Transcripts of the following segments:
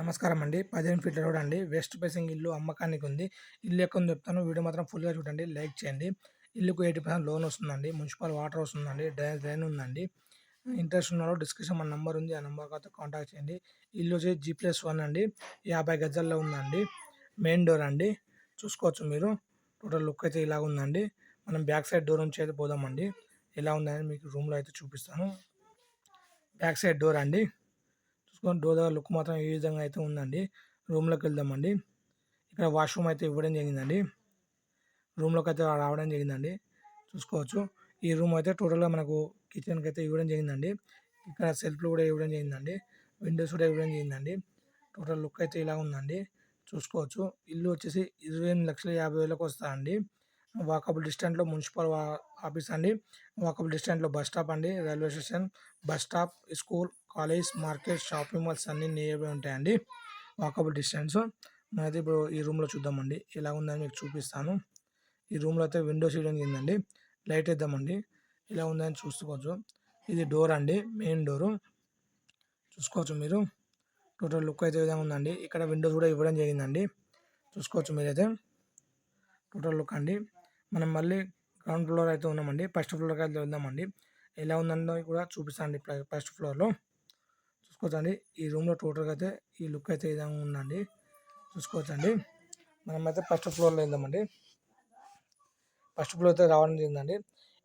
నమస్కారం అండి. పదిహేను ఫీట్ల రోడ్ అండి. వెస్ట్ ఫేసింగ్ ఇల్లు అమ్మకానికి ఉంది. ఇల్లు ఎక్కడ చెప్తాను. వీడియో మాత్రం ఫుల్గా చూడండి. లైక్ చేయండి. ఇల్లుకు ఎయిటీ పర్సెంట్ లోన్ వస్తుందండి. మున్సిపల్ వాటర్ వస్తుందండి. డ్రైన్ డ్రైన్ ఉందండి. ఇంట్రెస్ట్ ఉన్న డిస్క్రిప్షన్ మన నెంబర్ ఉంది. ఆ నెంబర్ అయితే కాంటాక్ట్ చేయండి. ఇల్లు వచ్చి జీ ప్లస్ వన్ అండి. యాభై గజాల్లో ఉందండి. మెయిన్ డోర్ అండి. చూసుకోవచ్చు మీరు. టోటల్ లుక్ అయితే ఇలా ఉందండి మనం బ్యాక్ సైడ్ డోర్ నుంచి అయితే పోదామండి. ఎలా ఉందని మీకు రూమ్లో అయితే చూపిస్తాను. బ్యాక్ సైడ్ డోర్ అండి. చూసుకోండి డోర్ దగ్గర లుక్ మాత్రం ఈ విధంగా అయితే ఉందండి. రూమ్లోకి వెళ్దామండి. ఇక్కడ వాష్రూమ్ అయితే ఇవ్వడం జరిగిందండి. రూమ్లోకి అయితే రావడం జరిగిందండి. చూసుకోవచ్చు. ఈ రూమ్ అయితే టోటల్గా మనకు కిచెన్కి అయితే ఇవ్వడం జరిగిందండి. ఇక్కడ సెల్ఫ్లు కూడా ఇవ్వడం జరిగిందండి. విండోస్ కూడా ఇవ్వడం జరిగిందండి. టోటల్ లుక్ అయితే ఇలా ఉందండి. చూసుకోవచ్చు. ఇల్లు వచ్చేసి ఇరవై ఎనిమిది లక్షల యాభై వేలకు వస్తుందండి వాకబుల్ డిస్టెంట్లో మున్సిపల్ ఆఫీస్ అండి. వాకబుల్ డిస్టెంట్లో బస్ స్టాప్ అండి. Railway station bus stop school college market shopping malls అన్నీ నియర్బై ఉంటాయండి. Walkable distance. మనైతే ఇప్పుడు ఈ రూమ్లో చూద్దామండి. ఎలా ఉందని మీకు చూపిస్తాను. ఈ రూమ్లో అయితే విండో సీలింగ్ ఉందండి. లైట్ వేద్దామండి. ఇలా ఉందని చూసుకోవచ్చు. ఇది డోర్ అండి. Main door. చూసుకోవచ్చు మీరు. టోటల్ లుక్ అయితే విధంగా ఉందండి. ఇక్కడ విండోస్ కూడా ఇవ్వడం జరిగిందండి. చూసుకోవచ్చు మీరైతే. టోటల్ లుక్ అండి. మనం మళ్ళీ గ్రౌండ్ ఫ్లోర్ అయితే ఉన్నామండి. ఫస్ట్ ఫ్లోర్కి అయితే వెళ్దామండి. ఎలా ఉందో కూడా చూపిస్తానండి ఫస్ట్ ఫ్లోర్లో చూసుకోవచ్చండి. ఈ రూమ్లో టోటల్గా అయితే ఈ లుక్ అయితే ఈ విధంగా ఉందండి. చూసుకోవచ్చండి. మనమైతే ఫస్ట్ ఫ్లోర్లో వెళ్దామండి. ఫస్ట్ ఫ్లోర్ అయితే రావడం జరిగిందండి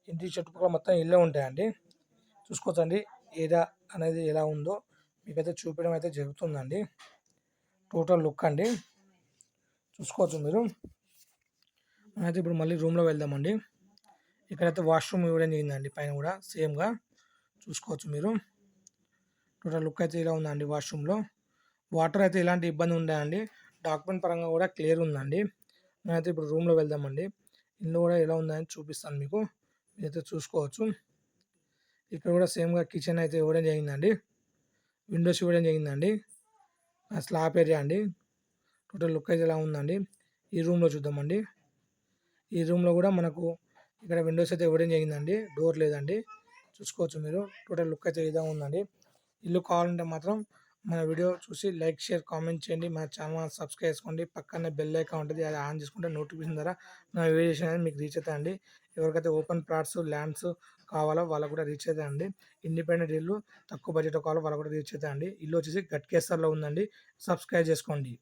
ఇంటి చుట్టుపక్కల మొత్తం ఇల్లే ఉంటాయండి. చూసుకోవచ్చండి. ఏరియా అనేది ఎలా ఉందో మీకైతే చూపించడం అయితే జరుగుతుందండి. టోటల్ లుక్ అండి. చూసుకోవచ్చు మీరు. మనమైతే ఇప్పుడు మళ్ళీ రూమ్లో వెళ్దామండి. ఇక్కడైతే వాష్రూమ్ ఇవ్వడం జరిగిందండి పైన కూడా సేమ్గా చూసుకోవచ్చు మీరు. టోటల్ లుక్ అయితే ఇలా ఉందండి వాష్రూమ్లో వాటర్ అయితే ఎలాంటి ఇబ్బంది ఉండదండి. డాక్యుమెంట్ పరంగా కూడా క్లియర్ ఉందండి. నేనైతే ఇప్పుడు రూమ్లో వెళ్దామండి. ఇల్లు కూడా ఎలా ఉందని చూపిస్తాను మీకు. మీరైతే చూసుకోవచ్చు. ఇక్కడ కూడా సేమ్గా కిచెన్ అయితే ఇవ్వడం జరిగిందండి. విండోస్ ఇవ్వడం జరిగిందండి. స్లాబ్ ఏరియా అండి. టోటల్ లుక్ అయితే ఎలా ఉందండి. ఈ రూమ్లో చూద్దామండి. ఈ రూమ్లో కూడా మనకు ఇక్కడ విండోస్ అయితే ఇవ్వడం జరిగిందండి డోర్ లేదండి. చూసుకోవచ్చు మీరు. టోటల్ లుక్ అయితే ఇదే ఉందండి. ఇల్లు కావాలంటే మాత్రం మన వీడియో చూసి లైక్ షేర్ కామెంట్ చేయండి. మన ఛానల్ సబ్స్క్రైబ్ చేసుకోండి. పక్కనే బెల్ ఐకాన్ ఉంటుంది అది ఆన్ చేసుకుంటే నోటిఫికేషన్ ద్వారా మన వీడియోస్ అనేది మీకు రీచ్ అవుతాయండి. ఎవరికైతే ఓపెన్ ప్లాట్స్ ల్యాండ్స్ కావాలో వాళ్ళకు కూడా రీచ్ అవుతాయండి. ఇండిపెండెంట్ ఇల్లు తక్కువ బడ్జెట్ కావాలో వాళ్ళకు కూడా రీచ్ అవుతాయండి. ఇల్లు వచ్చేసి గట్కేసర్లో ఉందండి. సబ్స్క్రైబ్ చేసుకోండి.